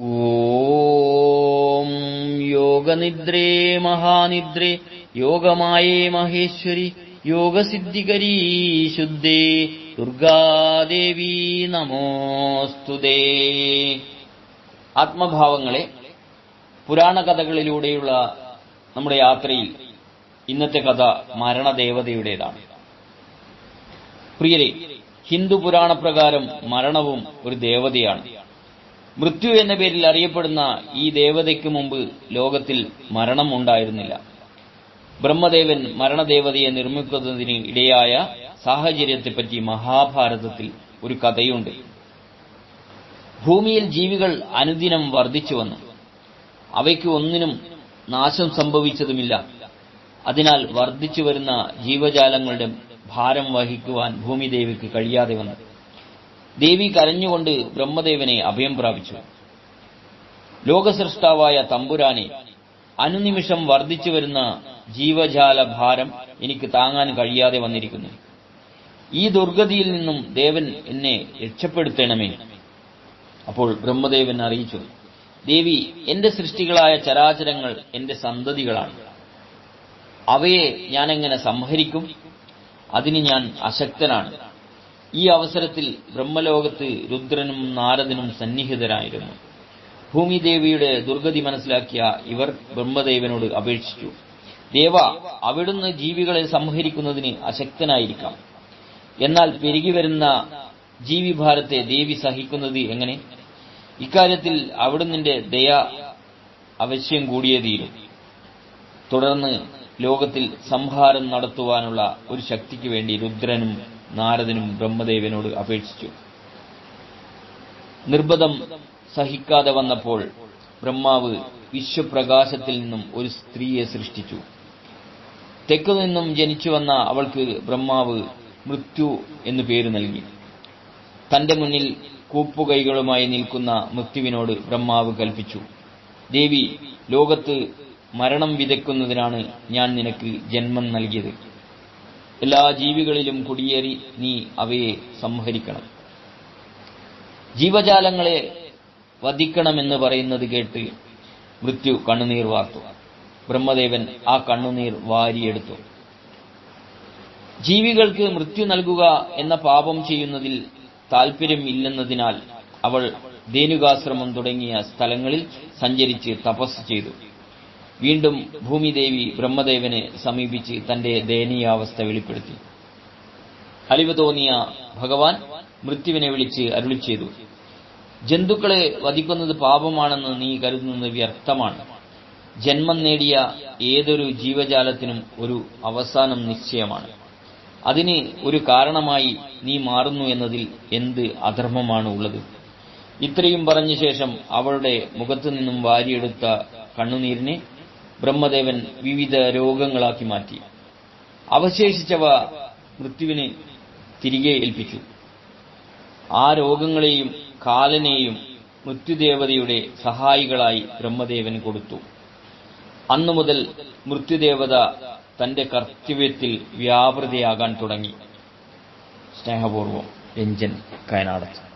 ഓം യോഗനിദ്രേ മഹാനിദ്രേ യോഗമായേ മഹേശ്വരി യോഗസിദ്ധികരീ ശുദ്ധേ ദുർഗാദേവി നമോസ്തുതേ. ആത്മഭാവങ്ങളെ പുരാണ കഥകളിലൂടെയുള്ള നമ്മുടെ യാത്രയിൽ ഇന്നത്തെ കഥ മരണദേവതയുടേതാണ്. പ്രിയരെ ഹിന്ദു പുരാണപ്രകാരം മരണവും ഒരു ദേവതയാണ്. മൃത്യു എന്ന പേരിൽ അറിയപ്പെടുന്ന ഈ ദേവതയ്ക്ക് മുമ്പ് ലോകത്തിൽ മരണം ഉണ്ടായിരുന്നില്ല. ബ്രഹ്മദേവൻ മരണദേവതയെ നിർമ്മിക്കുന്നതിന് ഇടയായ സാഹചര്യത്തെപ്പറ്റി മഹാഭാരതത്തിൽ ഒരു കഥയുണ്ട്. ഭൂമിയിൽ ജീവികൾ അനുദിനം വർദ്ധിച്ചു വന്നു. അവയ്ക്ക് ഒന്നിനും നാശം സംഭവിച്ചതുമില്ല. അതിനാൽ വർദ്ധിച്ചു വരുന്ന ജീവജാലങ്ങളുടെ ഭാരം വഹിക്കുവാൻ ഭൂമിദേവിക്ക് കഴിയാതെ വന്നു. ദേവി കരഞ്ഞുകൊണ്ട് ബ്രഹ്മദേവനെ അഭയം പ്രാപിച്ചു. ലോകസൃഷ്ടാവായ തമ്പുരാനെ അനുനിമിഷം വർദ്ധിച്ചു വരുന്ന ജീവജാല ഭാരം എനിക്ക് താങ്ങാൻ കഴിയാതെ വന്നിരിക്കുന്നു. ഈ ദുർഗതിയിൽ നിന്നും ദേവൻ എന്നെ രക്ഷപ്പെടുത്തണമേ. അപ്പോൾ ബ്രഹ്മദേവൻ അറിയിച്ചു ദേവി എന്റെ സൃഷ്ടികളായ ചരാചരങ്ങൾ എന്റെ സന്തതികളാണ്. അവയെ ഞാനെങ്ങനെ സംഹരിക്കും? അതിന് ഞാൻ അശക്തനാണ്. ഈ അവസരത്തിൽ ബ്രഹ്മലോകത്ത് രുദ്രനും നാരദനും സന്നിഹിതരായിരുന്നു. ഭൂമിദേവിയുടെ ദുർഗതി മനസ്സിലാക്കിയ ഇവർ ബ്രഹ്മദേവനോട് അപേക്ഷിച്ചു. ദേവ അവിടുന്ന് ജീവികളെ സംഹരിക്കുന്നതിന് അശക്തനായിരിക്കാം. എന്നാൽ പെരുകി വരുന്ന ജീവിഭാരത്തെ ദേവി സഹിക്കുന്നത് എങ്ങനെ? ഇക്കാര്യത്തിൽ അവിടുന്നിന്റെ ദയ അവശ്യം കൂടിയേ തീരും. തുടർന്ന് ലോകത്തിൽ സംഹാരം നടത്തുവാനുള്ള ഒരു ശക്തിക്ക് വേണ്ടി രുദ്രനും നാരദനും ബ്രഹ്മദേവനോട് അപേക്ഷിച്ചു. നിർബന്ധം സഹിക്കാതെ വന്നപ്പോൾ ബ്രഹ്മാവ് വിശ്വപ്രകാശത്തിൽ നിന്നും ഒരു സ്ത്രീയെ സൃഷ്ടിച്ചു. തെക്കു നിന്നും ജനിച്ചു വന്ന അവൾക്ക് ബ്രഹ്മാവ് മൃത്യു എന്നു പേര് നൽകി. തന്റെ മുന്നിൽ കൂപ്പുകൈകളുമായി നിൽക്കുന്ന മൃത്യുവിനോട് ബ്രഹ്മാവ് കൽപ്പിച്ചു. ദേവി ലോകത്ത് മരണം വിതയ്ക്കുന്നതിനാണ് ഞാൻ നിനക്ക് ജന്മം നൽകിയത്. എല്ലാ ജീവികളിലും കുടിയേറി നീ അവയെ സംഹരിക്കണം. ജീവജാലങ്ങളെ വധിക്കണമെന്ന് പറയുന്നത് കേട്ട് മൃത്യു കണ്ണുനീർ വാർത്തു. ബ്രഹ്മദേവൻ ആ കണ്ണുനീർ വാരിയെടുത്തു. ജീവികൾക്ക് മൃത്യു നൽകുക എന്ന പാപം ചെയ്യുന്നതിൽ താൽപ്പര്യം ഇല്ലെന്നതിനാൽ അവൾ ധേനുകാശ്രമം തുടങ്ങിയ സ്ഥലങ്ങളിൽ സഞ്ചരിച്ച് തപസ് ചെയ്തു. വീണ്ടും ഭൂമിദേവി ബ്രഹ്മദേവനെ സമീപിച്ച് തന്റെ ദയനീയാവസ്ഥ വെളിപ്പെടുത്തി. അലിവ് തോന്നിയ ഭഗവാൻ മൃത്യുവിനെ വിളിച്ച് അരുളി ചെയ്തു. ജന്തുക്കളെ വധിക്കുന്നത് പാപമാണെന്ന് നീ കരുതുന്നത് വ്യർത്ഥമാണ്. ജന്മം നേടിയ ഏതൊരു ജീവജാലത്തിനും ഒരു അവസാനം നിശ്ചയമാണ്. അതിന് ഒരു കാരണമായി നീ മാറുന്നു എന്നതിൽ എന്ത് അധർമ്മമാണ് ഉള്ളത്? ഇത്രയും പറഞ്ഞ ശേഷം അവളുടെ മുഖത്തു നിന്നും വാരിയെടുത്ത കണ്ണുനീരിനെ ബ്രഹ്മദേവൻ വിവിധ രോഗങ്ങളാക്കി മാറ്റി. അവശേഷിച്ചവ മൃത്യുവിന് തിരികെ ഏൽപ്പിച്ചു. ആ രോഗങ്ങളെയും കാലനെയും മൃത്യുദേവതയുടെ സഹായികളായി ബ്രഹ്മദേവൻ കൊടുത്തു. അന്നു മുതൽ മൃത്യുദേവത തന്റെ കർത്തവ്യത്തിൽ വ്യാപൃതയാകാൻ തുടങ്ങി. സ്നേഹപൂർവം രഞ്ജൻ കയനാടൻ